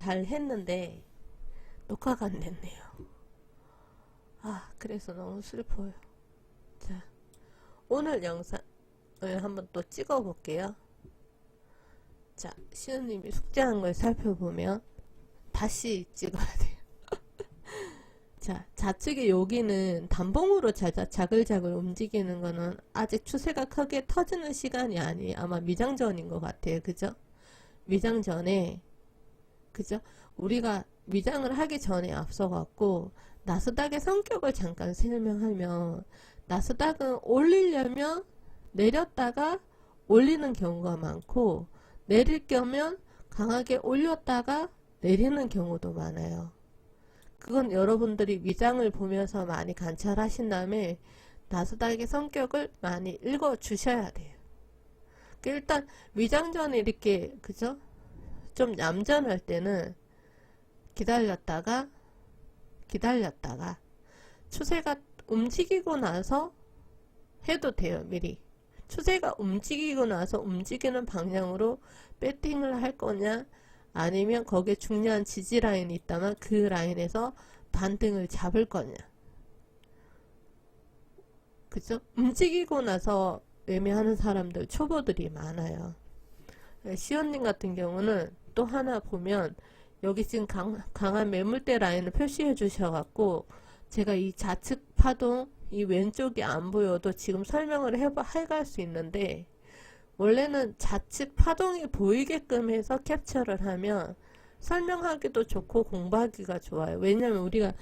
잘 했는데 녹화가 안 됐네요. 아, 그래서 너무 슬퍼요. 자, 오늘 영상을 한번 또 찍어 볼게요. 자, 시우님이 숙제한 걸 살펴보면 다시 찍어야 돼요. 자, 좌측의 여기는 단봉으로 자자, 자글자글 움직이는 거는 아직 추세가 크게 터지는 시간이 아니에요. 아마 미장전인 것 같아요. 그죠? 미장전에, 그죠? 우리가 미장을 하기 전에 앞서갖고, 나스닥의 성격을 잠깐 설명하면, 나스닥은 올리려면 내렸다가 올리는 경우가 많고, 내릴 거면 강하게 올렸다가 내리는 경우도 많아요. 그건 여러분들이 위장을 보면서 많이 관찰하신 다음에 나스닥의 성격을 많이 읽어 주셔야 돼요. 그 일단 위장 전에 이렇게 그죠? 좀 얌전할 때는 기다렸다가 기다렸다가 추세가 움직이고 나서 해도 돼요, 미리. 추세가 움직이고 나서 움직이는 방향으로 배팅을 할 거냐 아니면 거기에 중요한 지지 라인이 있다면 그 라인에서 반등을 잡을 거냐. 그죠? 움직이고 나서 매매하는 사람들, 초보들이 많아요. 시연님 같은 경우는 또 하나 보면 여기 지금 강, 강한 매물대 라인을 표시해 주셔갖고 제가 이 좌측 파동 이 왼쪽이 안 보여도 지금 설명을 해봐, 해갈 수 있는데 원래는 좌측 파동이 보이게끔 해서 캡처를 하면 설명하기도 좋고 공부하기가 좋아요. 왜냐면 우리가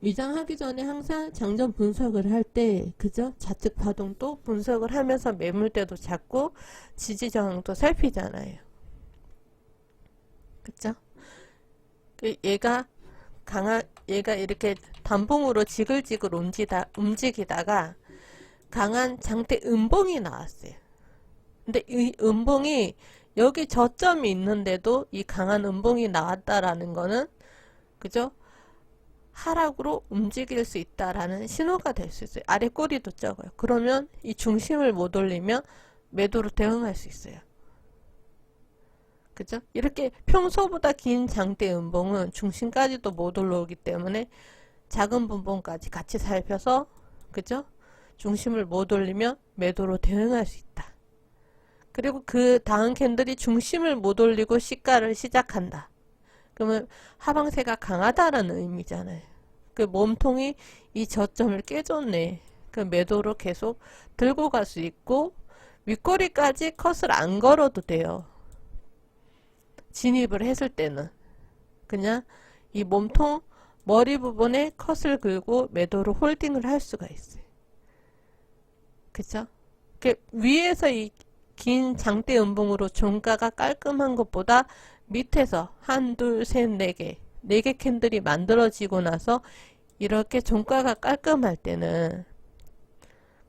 위장하기 전에 항상 장전 분석을 할 때 그죠? 좌측 파동도 분석을 하면서 매물대도 잡고 지지 저항도 살피잖아요. 그죠? 그 얘가 강한 얘가 이렇게 단봉으로 지글지글 움직이다, 움직이다가 강한 장대 음봉이 나왔어요. 근데 이 음봉이 여기 저점이 있는데도 이 강한 음봉이 나왔다라는 거는 그죠? 하락으로 움직일 수 있다라는 신호가 될 수 있어요. 아래 꼬리도 적어요. 그러면 이 중심을 못 올리면 매도로 대응할 수 있어요. 그죠? 이렇게 평소보다 긴 장대 음봉은 중심까지도 못 올라오기 때문에 작은 분봉까지 같이 살펴서 그죠? 중심을 못 올리면 매도로 대응할 수 있다. 그리고 그 다음 캔들이 중심을 못 올리고 시가를 시작한다. 그러면 하방세가 강하다라는 의미잖아요. 그 몸통이 이 저점을 깨줬네. 그 매도로 계속 들고 갈 수 있고 윗꼬리까지 컷을 안 걸어도 돼요. 진입을 했을 때는 그냥 이 몸통 머리 부분에 컷을 긁고 매도로 홀딩을 할 수가 있어요. 그죠? 그 위에서 이 긴 장대 음봉으로 종가가 깔끔한 것보다 밑에서 한, 둘, 셋, 네 개, 네 개 캔들이 만들어지고 나서 이렇게 종가가 깔끔할 때는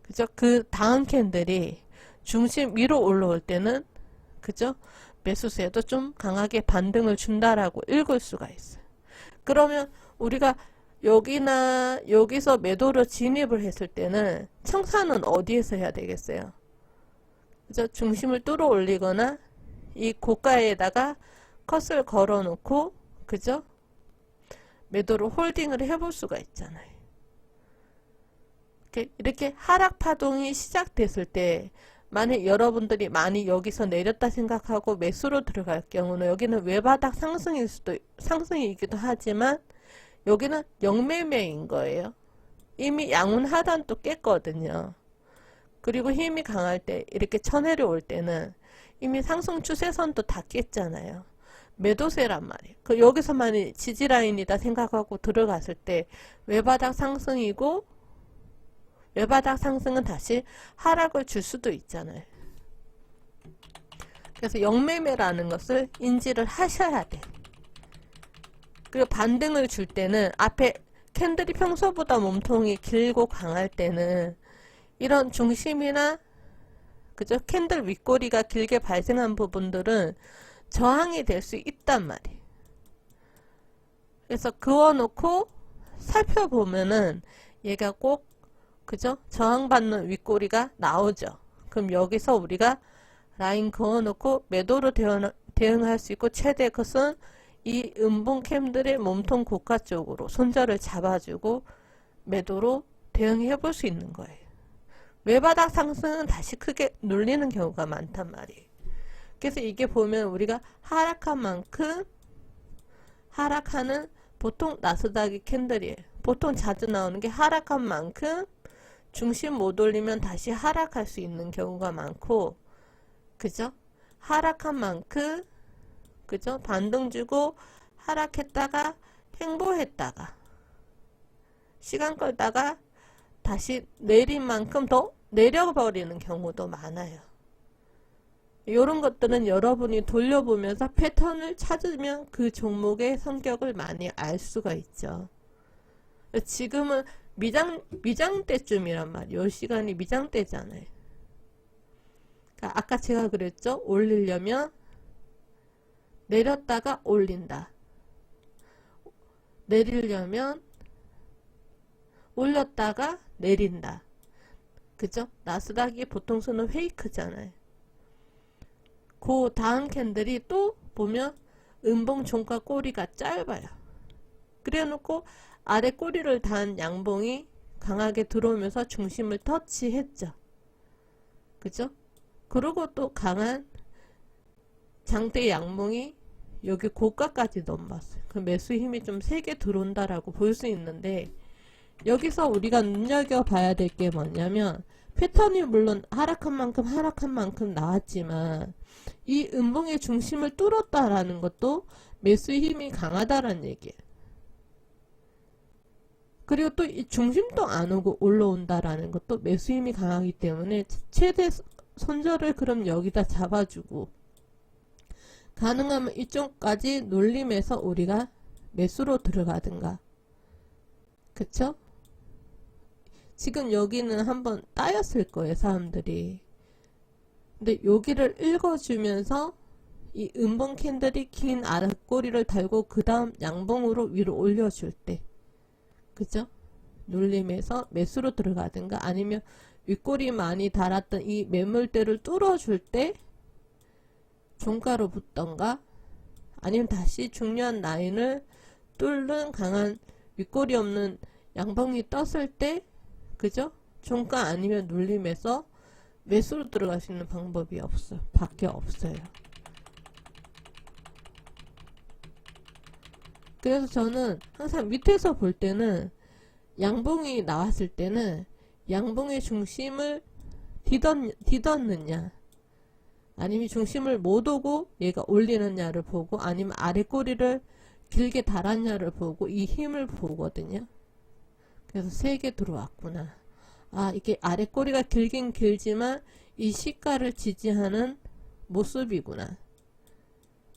그죠? 그 다음 캔들이 중심 위로 올라올 때는 그죠? 매수세도 좀 강하게 반등을 준다라고 읽을 수가 있어요. 그러면 우리가 여기나 여기서 매도로 진입을 했을 때는 청산은 어디에서 해야 되겠어요? 그죠? 중심을 뚫어 올리거나 이 고가에다가 컷을 걸어 놓고 그죠? 매도로 홀딩을 해볼 수가 있잖아요. 이렇게 하락 파동이 시작됐을 때 만약 여러분들이 많이 여기서 내렸다 생각하고 매수로 들어갈 경우는 여기는 외바닥 상승일 수도 상승이기도 하지만 여기는 영매매인 거예요. 이미 양운 하단도 깼거든요. 그리고 힘이 강할 때 이렇게 쳐내려올 때는 이미 상승 추세선도 다 깼잖아요. 매도세란 말이에요. 그 여기서만 지지라인이다 생각하고 들어갔을 때 외바닥 상승이고 외바닥 상승은 다시 하락을 줄 수도 있잖아요. 그래서 영매매라는 것을 인지를 하셔야 돼. 그리고 반등을 줄 때는 앞에 캔들이 평소보다 몸통이 길고 강할 때는 이런 중심이나 그죠? 캔들 윗꼬리가 길게 발생한 부분들은 저항이 될 수 있단 말이에요. 그래서 그어놓고 살펴보면은 얘가 꼭 그죠? 저항받는 윗꼬리가 나오죠. 그럼 여기서 우리가 라인 그어놓고 매도로 대응, 대응 할 수 있고 최대 컷은 이 음봉 캠들의 몸통 고가 쪽으로 손절을 잡아주고 매도로 대응해 볼 수 있는 거예요. 외바닥 상승은 다시 크게 눌리는 경우가 많단 말이에요. 그래서 이게 보면 우리가 하락한 만큼 하락하는 보통 나스닥이 캔들이에요. 보통 자주 나오는 게 하락한 만큼 중심 못 올리면 다시 하락할 수 있는 경우가 많고 그죠? 하락한 만큼 그죠? 반등 주고 하락했다가 행보했다가 시간 끌다가 다시 내린 만큼 더 내려버리는 경우도 많아요. 이런 것들은 여러분이 돌려보면서 패턴을 찾으면 그 종목의 성격을 많이 알 수가 있죠. 지금은 미장, 미장 때쯤이란 말이에요. 이 시간이 미장 때잖아요. 그러니까 아까 제가 그랬죠? 올리려면 내렸다가 올린다. 내리려면 올렸다가 내린다. 그죠? 나스닥이 보통 쓰는 페이크잖아요. 그 다음 캔들이 또 보면 음봉 종가 꼬리가 짧아요. 그래 놓고 아래 꼬리를 단 양봉이 강하게 들어오면서 중심을 터치했죠. 그죠? 그리고 또 강한 장대 양봉이 여기 고가까지 넘어왔어요. 그 매수 힘이 좀 세게 들어온다라고 볼 수 있는데 여기서 우리가 눈여겨봐야 될 게 뭐냐면 패턴이 물론 하락한 만큼 하락한 만큼 나왔지만 이 음봉의 중심을 뚫었다라는 것도 매수 힘이 강하다라는 얘기예요. 그리고 또 이 중심도 안 오고 올라온다라는 것도 매수 힘이 강하기 때문에 최대 손절을 그럼 여기다 잡아주고 가능하면 이쪽까지 놀림해서 우리가 매수로 들어가든가. 그쵸? 지금 여기는 한번 따였을 거예요 사람들이. 근데 여기를 읽어주면서 이 음봉 캔들이 긴 아랫꼬리를 달고 그 다음 양봉으로 위로 올려줄 때 그죠? 눌림에서 매수로 들어가든가 아니면 윗꼬리 많이 달았던 이 매물대를 뚫어줄 때 종가로 붙던가 아니면 다시 중요한 라인을 뚫는 강한 윗꼬리 없는 양봉이 떴을 때 그죠? 종가 아니면 눌림에서 매수로 들어갈 수 있는 방법이 없어요. 밖에 없어요. 그래서 저는 항상 밑에서 볼 때는 양봉이 나왔을 때는 양봉의 중심을 뒤덮, 뒤덮느냐 아니면 중심을 못 오고 얘가 올리느냐를 보고 아니면 아래 꼬리를 길게 달았냐를 보고 이 힘을 보거든요. 그래서 세 개 들어왔구나. 아 이게 아래 꼬리가 길긴 길지만 이 시가를 지지하는 모습이구나.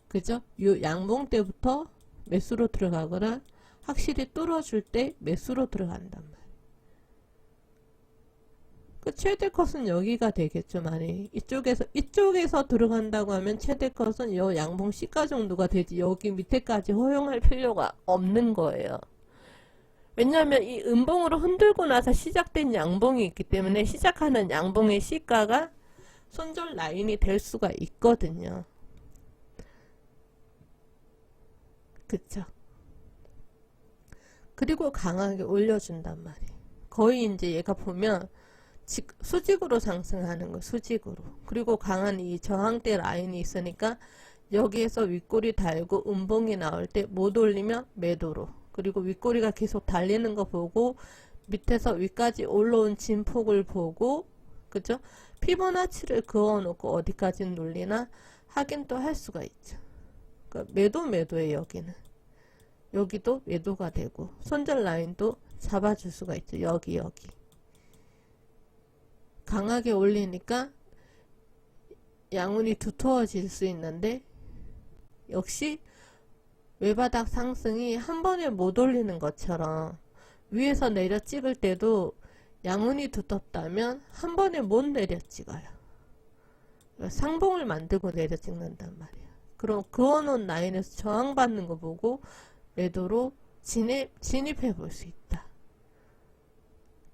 그죠? 요 양봉 때부터 매수로 들어가거나 확실히 뚫어줄 때 매수로 들어간단 말이에요. 그 최대 컷은 여기가 되겠죠, 많이. 이쪽에서, 이쪽에서 들어간다고 하면 최대 컷은 요 양봉 시가 정도가 되지, 여기 밑에까지 허용할 필요가 없는 거예요. 왜냐하면 이 음봉으로 흔들고 나서 시작된 양봉이 있기 때문에 시작하는 양봉의 시가가 손절 라인이 될 수가 있거든요. 그쵸? 그리고 강하게 올려준단 말이에요. 거의 이제 얘가 보면 직, 수직으로 상승하는 거 수직으로 그리고 강한 이 저항대 라인이 있으니까 여기에서 윗꼬리 달고 음봉이 나올 때 못 올리면 매도로 그리고 윗꼬리가 계속 달리는 거 보고 밑에서 위까지 올라온 진폭을 보고 그죠? 피보나치를 그어 놓고 어디까지 눌리나 확인도 할 수가 있죠. 그러니까 매도 매도에 여기는 여기도 매도가 되고 손절 라인도 잡아줄 수가 있죠. 여기 여기 강하게 올리니까 양운이 두터워질 수 있는데 역시 외바닥 상승이 한 번에 못 올리는 것처럼 위에서 내려 찍을 때도 양운이 두텁다면 한 번에 못 내려 찍어요. 상봉을 만들고 내려 찍는단 말이에요. 그럼 그어놓은 라인에서 저항받는 거 보고 매도로 진입, 진입해 볼 수 있다.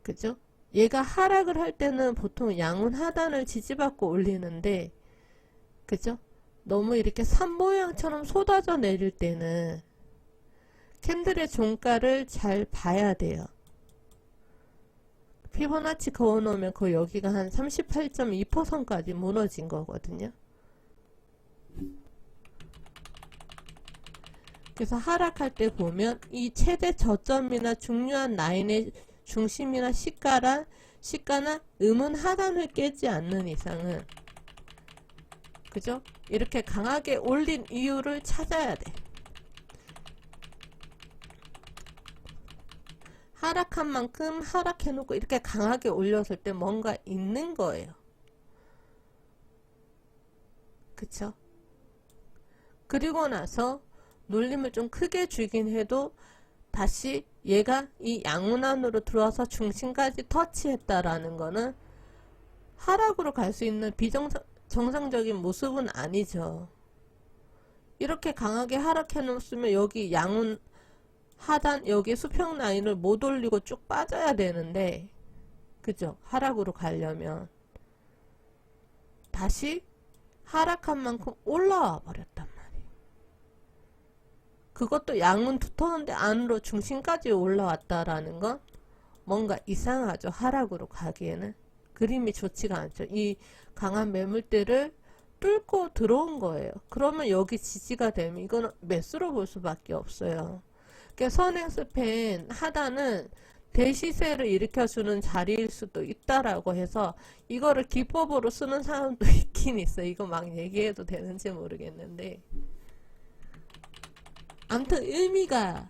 그죠? 얘가 하락을 할 때는 보통 양운 하단을 지지받고 올리는데 그죠? 너무 이렇게 산 모양처럼 쏟아져 내릴 때는 캔들의 종가를 잘 봐야 돼요. 피보나치 그어놓으면 그 여기가 한 38.2%까지 무너진 거거든요. 그래서 하락할 때 보면 이 최대 저점이나 중요한 라인의 중심이나 시가라 시가나 음은 하단을 깨지 않는 이상은 그죠? 이렇게 강하게 올린 이유를 찾아야 돼. 하락한 만큼 하락해놓고 이렇게 강하게 올렸을 때 뭔가 있는 거예요. 그쵸? 그리고 나서 놀림을 좀 크게 주긴 해도 다시 얘가 이 양운안으로 들어와서 중심까지 터치했다라는 거는 하락으로 갈 수 있는 비정상적인 모습은 아니죠. 이렇게 강하게 하락해 놓으면 여기 양운 하단 여기 수평 라인을 못 올리고 쭉 빠져야 되는데 그죠? 하락으로 가려면 다시 하락한 만큼 올라와 말이에요. 그것도 양은 두터운데 안으로 중심까지 올라왔다라는 건 뭔가 이상하죠. 하락으로 가기에는 그림이 좋지가 않죠. 이 강한 매물대를 뚫고 들어온 거예요. 그러면 여기 지지가 되면 이거는 매수로 볼 수밖에 없어요. 그러니까 선행스팬 하단은 대시세를 일으켜주는 자리일 수도 있다라고 해서 이거를 기법으로 쓰는 사람도 있긴 있어. 이거 막 얘기해도 되는지 모르겠는데. 아무튼 의미가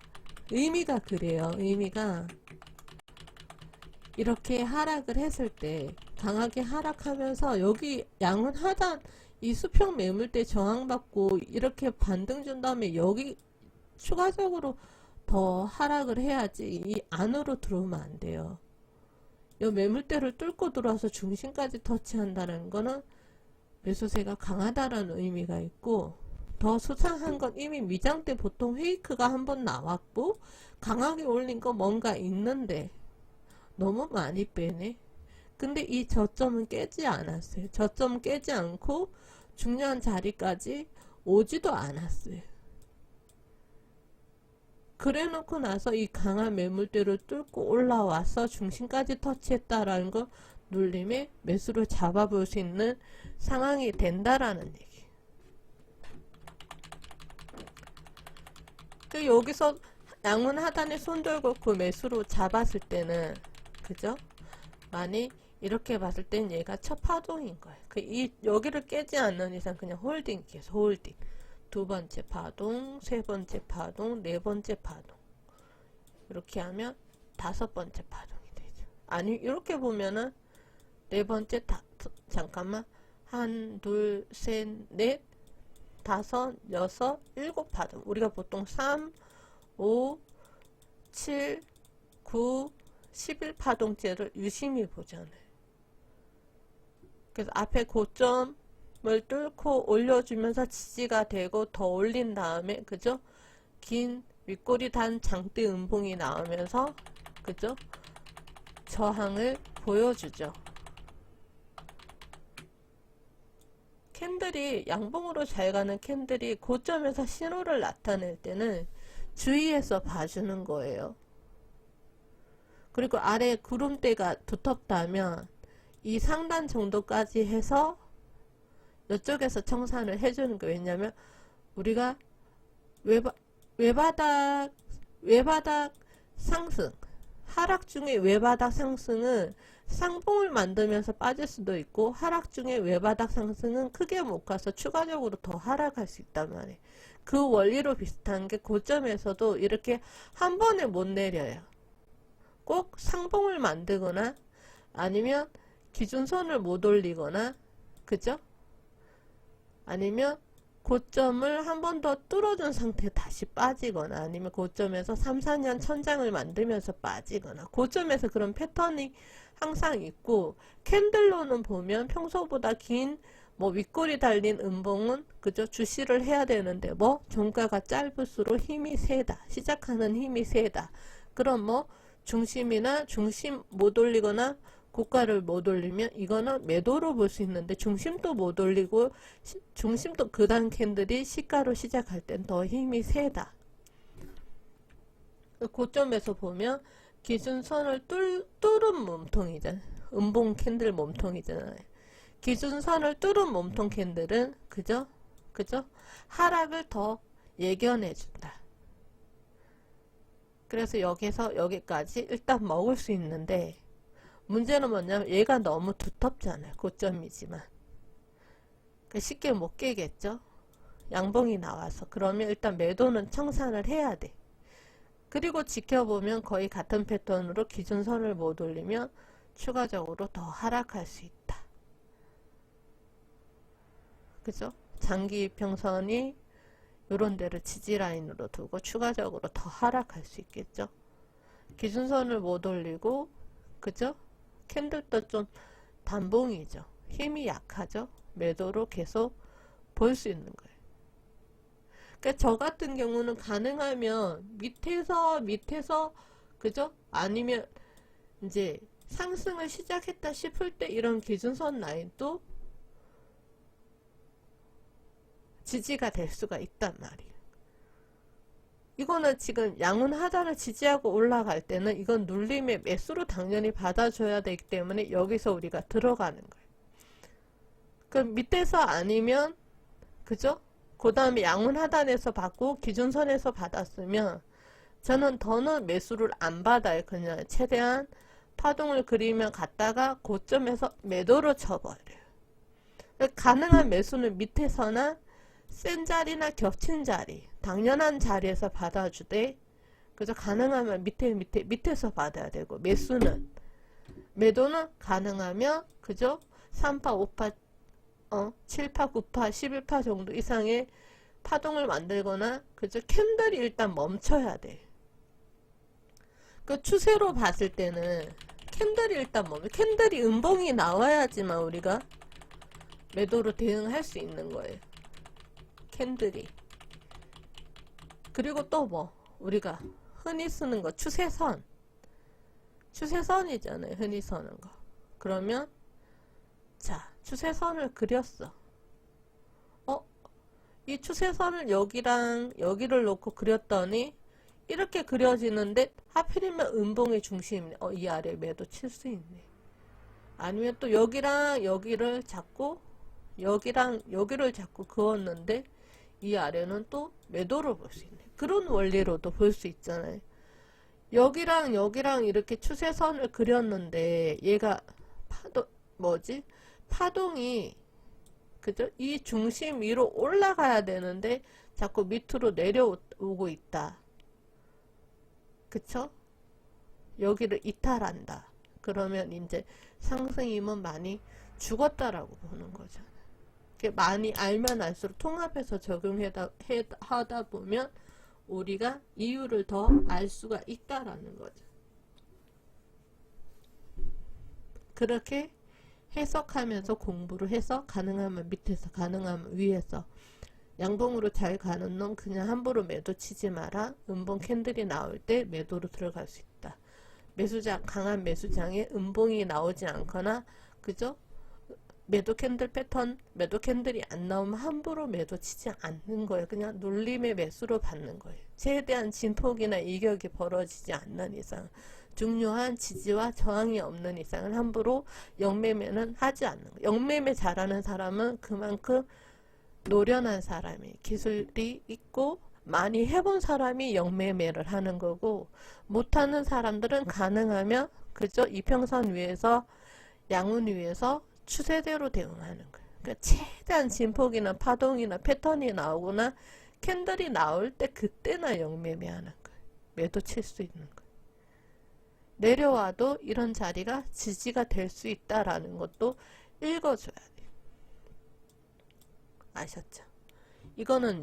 의미가 그래요. 의미가 이렇게 하락을 했을 때 강하게 하락하면서 여기 양은 하단 이 수평 매물대 저항받고 이렇게 반등 준 다음에 여기 추가적으로 더 하락을 해야지 이 안으로 들어오면 안 돼요. 이 매물대를 뚫고 들어와서 중심까지 터치한다는 거는 매수세가 강하다라는 의미가 있고 더 수상한 건 이미 미장 때 보통 페이크가 한 번 나왔고 강하게 올린 거 뭔가 있는데 너무 많이 빼네. 근데 이 저점은 깨지 않았어요. 저점 깨지 않고 중요한 자리까지 오지도 않았어요. 그래 놓고 나서 이 강한 매물대를 뚫고 올라와서 중심까지 터치했다라는 거 눌림의 매수를 잡아볼 수 있는 상황이 된다라는 얘기. 그 여기서 양은 하단에 손 들고 그 매수로 잡았을 때는 그죠? 많이 이렇게 봤을 땐 얘가 첫 파동인 거예요. 그 이 여기를 깨지 않는 이상 그냥 홀딩 계속 홀딩. 두 번째 파동, 세 번째 파동, 네 번째 파동. 이렇게 하면 다섯 번째 파동이 되죠. 아니 이렇게 보면은 네 번째 다 잠깐만 한, 둘, 셋, 넷, 다섯, 여섯, 일곱 파동. 우리가 보통 3, 5, 7, 9, 11 파동째를 유심히 보잖아요. 그래서 앞에 고점을 뚫고 올려주면서 지지가 되고 더 올린 다음에 그죠? 긴 윗꼬리 단 장대 음봉이 나오면서 그죠? 저항을 보여주죠. 캔들이 양봉으로 잘 가는 캔들이 고점에서 신호를 나타낼 때는 주의해서 봐주는 거예요. 그리고 아래 구름대가 두텁다면 이 상단 정도까지 해서 이쪽에서 청산을 해주는 거예요. 왜냐면 우리가 외바, 외바닥 외바닥 상승 하락 중에 외바닥 상승은 상봉을 만들면서 빠질 수도 있고 하락 중에 외바닥 상승은 크게 못 가서 추가적으로 더 하락할 수 있단 말이에요. 그 원리로 비슷한 게 고점에서도 이렇게 한 번에 못 내려요. 꼭 상봉을 만들거나 아니면 기준선을 못 올리거나 그죠? 아니면 고점을 한 번 더 뚫어준 상태 다시 빠지거나 아니면 고점에서 3, 4년 천장을 만들면서 빠지거나 고점에서 그런 패턴이 항상 있고 캔들로는 보면 평소보다 긴 뭐 윗골이 달린 음봉은 그저 주시를 해야 되는데 뭐 종가가 짧을수록 힘이 세다 시작하는 힘이 세다 그럼 뭐 중심이나 중심 못 올리거나 고가를 못 올리면 이거는 매도로 볼 수 있는데 중심도 못 올리고 시- 중심도 그단 캔들이 시가로 시작할 땐 더 힘이 세다. 그 고점에서 보면 기준선을 뚫, 뚫은 몸통이잖아요. 음봉 캔들 몸통이잖아요. 기준선을 뚫은 몸통 캔들은 그죠? 그죠? 하락을 더 예견해 준다. 그래서 여기서 여기까지 일단 먹을 수 있는데 문제는 뭐냐면 얘가 너무 두텁잖아요. 고점이지만. 그러니까 쉽게 못 깨겠죠? 양봉이 나와서. 그러면 일단 매도는 청산을 해야 돼. 그리고 지켜보면 거의 같은 패턴으로 기준선을 못 올리면 추가적으로 더 하락할 수 있다. 그죠? 장기 이평선이 이런 데를 지지라인으로 두고 추가적으로 더 하락할 수 있겠죠? 기준선을 못 올리고 그죠? 캔들도 좀 단봉이죠. 힘이 약하죠. 매도로 계속 볼 수 있는 거예요. 그러니까 저 같은 경우는 가능하면 밑에서 밑에서 그죠? 아니면 이제 상승을 시작했다 싶을 때 이런 기준선 라인도 지지가 될 수가 있단 말이에요. 이거는 지금 양은 하단을 지지하고 올라갈 때는 이건 눌림의 매수로 당연히 받아줘야 되기 때문에 여기서 우리가 들어가는 거예요. 그럼 밑에서 아니면 그죠? 그 다음에 양은 하단에서 받고 기준선에서 받았으면 저는 더는 매수를 안 받아요. 그냥 최대한 파동을 그리면 갔다가 고점에서 매도로 쳐버려요. 가능한 매수는 밑에서나 센 자리나 겹친 자리, 당연한 자리에서 받아주되, 그죠? 가능하면 밑에, 밑에, 밑에서 받아야 되고, 매수는, 매도는 가능하면, 그죠? 3파, 5파, 어, 7파, 9파, 11파 정도 이상의 파동을 만들거나, 그죠? 캔들이 일단 멈춰야 돼. 그 추세로 봤을 때는, 캔들이 일단 멈춰. 캔들이 음봉이 나와야지만 우리가 매도로 대응할 수 있는 거예요. 캔들이 그리고 또 뭐 우리가 흔히 쓰는 거 추세선 추세선이잖아요 흔히 쓰는 거 그러면 자 추세선을 그렸어 어? 이 추세선을 여기랑 여기를 놓고 그렸더니 이렇게 그려지는데 하필이면 음봉의 중심이네 어, 이 아래 매도 칠 수 있네 아니면 또 여기랑 여기를 잡고 여기랑 여기를 잡고 그었는데 이 아래는 또 매도를 볼 수 있네. 그런 원리로도 볼 수 있잖아요. 여기랑 여기랑 이렇게 추세선을 그렸는데 얘가 파도 뭐지? 파동이 그죠? 이 중심 위로 올라가야 되는데 자꾸 밑으로 내려오고 있다. 그쵸? 여기를 이탈한다. 그러면 이제 상승임은 많이 죽었다라고 보는. 이렇게 많이 알면 알수록 통합해서 적용하다 해- 하다 보면 우리가 이유를 더 알 수가 있다라는 거죠. 그렇게 해석하면서 공부를 해서 가능하면 밑에서 가능하면 위에서 양봉으로 잘 가는 놈 그냥 함부로 매도 치지 마라. 음봉 캔들이 나올 때 매도로 들어갈 수 있다. 매수장 강한 매수장에 음봉이 나오지 않거나 그죠? 매도 캔들 패턴, 매도 캔들이 안 나오면 함부로 매도 치지 않는 거예요. 그냥 눌림의 매수로 받는 거예요. 최대한 진폭이나 이격이 벌어지지 않는 이상, 중요한 지지와 저항이 없는 이상은 함부로 영매매는 하지 않는 거예요. 영매매 잘하는 사람은 그만큼 노련한 사람이 기술이 있고 많이 해본 사람이 영매매를 하는 거고 못하는 사람들은 가능하면 그저 이평선 위에서 양운 위에서 추세대로 대응하는 거예요. 그러니까 최대한 진폭이나 파동이나 패턴이 나오거나 캔들이 나올 때 그때나 영매매하는 거예요. 매도 칠 수 있는 거예요. 내려와도 이런 자리가 지지가 될 수 있다라는 것도 읽어줘야 돼요. 아셨죠? 이거는